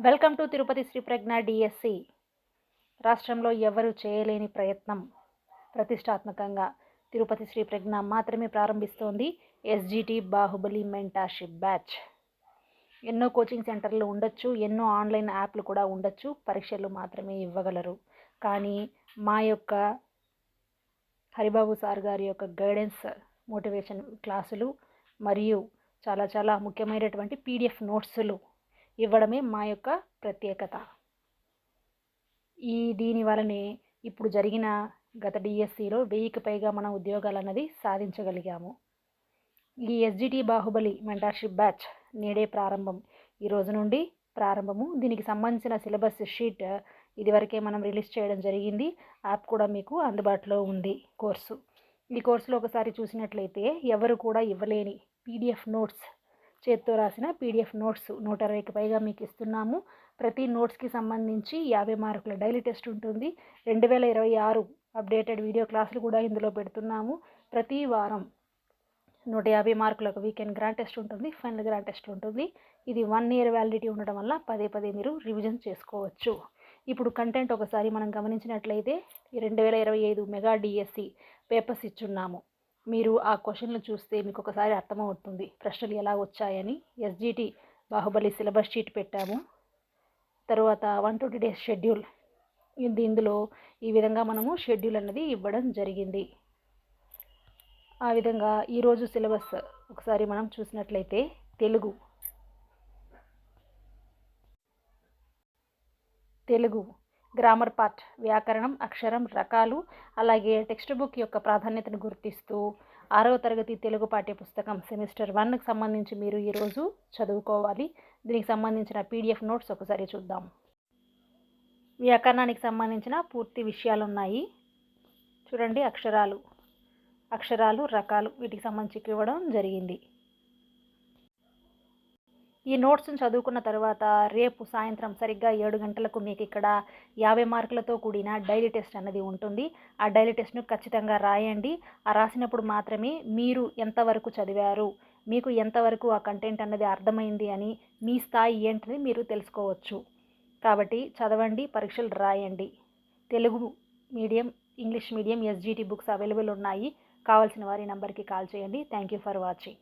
Welcome to Tirupati Shri Prajna DSC రాష్ట్రంలో ఎవరు చేయలేని ప్రయత్నం ప్రతిష్టాత్మకంగా తిరుపతి శ్రీ ప్రజ్ఞ మాత్రమే ప్రారంభిస్తోంది ఎస్జిటి బాహుబలి మెంటార్షిప్ బ్యాచ్. ఎన్నో కోచింగ్ సెంటర్లు ఉండొచ్చు ఎన్నో ఆన్లైన్ యాప్లు కూడా ఉండొచ్చు పరీక్షలు మాత్రమే ఇవ్వగలరు. కానీ మా యొక్క హరిబాబు సార్ గారి యొక్క గైడెన్స్ మోటివేషన్ క్లాసులు మరియు చాలా చాలా ముఖ్యమైనటువంటి పీడిఎఫ్ నోట్సులు ఇవ్వడమే మా యొక్క ప్రత్యేకత. ఈ దీని వలనే ఇప్పుడు జరిగిన గత డిఎస్సిలో వెయ్యికి పైగా మన ఉద్యోగాలు అన్నది సాధించగలిగాము. ఈ ఎస్జిటి బాహుబలి మెంటార్షిప్ బ్యాచ్ నేడే ప్రారంభం. ఈ రోజు నుండి ప్రారంభము. దీనికి సంబంధించిన సిలబస్ షీట్ ఇదివరకే మనం రిలీజ్ చేయడం జరిగింది. యాప్ కూడా మీకు అందుబాటులో ఉంది కోర్సు. ఈ కోర్సులో ఒకసారి చూసినట్లయితే ఎవరు కూడా ఇవ్వలేని పీడిఎఫ్ నోట్స్ చేత్తో రాసిన పీడిఎఫ్ నోట్స్ నూట అరవైకి పైగా మీకు ఇస్తున్నాము. ప్రతి నోట్స్కి సంబంధించి యాభై మార్కుల డైలీ టెస్ట్ ఉంటుంది. రెండు వేల ఇరవై ఆరు అప్డేటెడ్ వీడియో క్లాసులు కూడా ఇందులో పెడుతున్నాము. ప్రతి వారం నూట యాభై మార్కులకు వీకెండ్ గ్రాండ్ టెస్ట్ ఉంటుంది. ఫైనల్ గ్రాండ్ టెస్ట్ ఉంటుంది. ఇది వన్ ఇయర్ వ్యాలిడిటీ ఉండడం వల్ల పదే పదే మీరు రివిజన్ చేసుకోవచ్చు. ఇప్పుడు కంటెంట్ ఒకసారి మనం గమనించినట్లయితే రెండు వేల ఇరవై ఐదు మెగా డిఎస్సి పేపర్స్ ఇచ్చున్నాము. మీరు ఆ క్వశ్చన్లు చూస్తే మీకు ఒకసారి అర్థమవుతుంది. ప్రశ్నలు ఎలా వచ్చాయని. ఎస్జిటి బాహుబలి సిలబస్ షీట్ పెట్టాము. తర్వాత వన్ ట్వంటీ డేస్ షెడ్యూల్. ఇది ఇందులో ఈ విధంగా మనము షెడ్యూల్ అన్నది ఇవ్వడం జరిగింది. ఆ విధంగా ఈరోజు సిలబస్ ఒకసారి మనం చూసినట్లయితే తెలుగు. తెలుగు. గ్రామర్ పార్ట్ వ్యాకరణం అక్షరం రకాలు అలాగే టెక్స్ట్ బుక్ యొక్క ప్రాధాన్యతను గుర్తిస్తూ ఆరవ తరగతి తెలుగు పాఠ్య పుస్తకం సెమిస్టర్ వన్కి సంబంధించి మీరు ఈరోజు చదువుకోవాలి. దీనికి సంబంధించిన పీడిఎఫ్ నోట్స్ ఒకసారి చూద్దాం. వ్యాకరణానికి సంబంధించిన పూర్తి విషయాలు ఉన్నాయి చూడండి అక్షరాలు. అక్షరాలు రకాలు వీటికి సంబంధించి ఇవ్వడం జరిగింది. ఈ నోట్స్ని చదువుకున్న తర్వాత రేపు సాయంత్రం సరిగ్గా ఏడు గంటలకు మీకు ఇక్కడ యాభై మార్కులతో కూడిన డైలీ టెస్ట్ అన్నది ఉంటుంది. ఆ డైలీ టెస్ట్ను ఖచ్చితంగా రాయండి. ఆ రాసినప్పుడు మాత్రమే మీరు ఎంతవరకు చదివారు మీకు ఎంతవరకు ఆ కంటెంట్ అన్నది అర్థమైంది అని మీ స్థాయి ఏంటని మీరు తెలుసుకోవచ్చు. కాబట్టి చదవండి పరీక్షలు రాయండి. Telugu medium English medium SGT books available ఉన్నాయి. కావాల్సిన వారి నంబర్కి కాల్ చేయండి. Thank you for watching.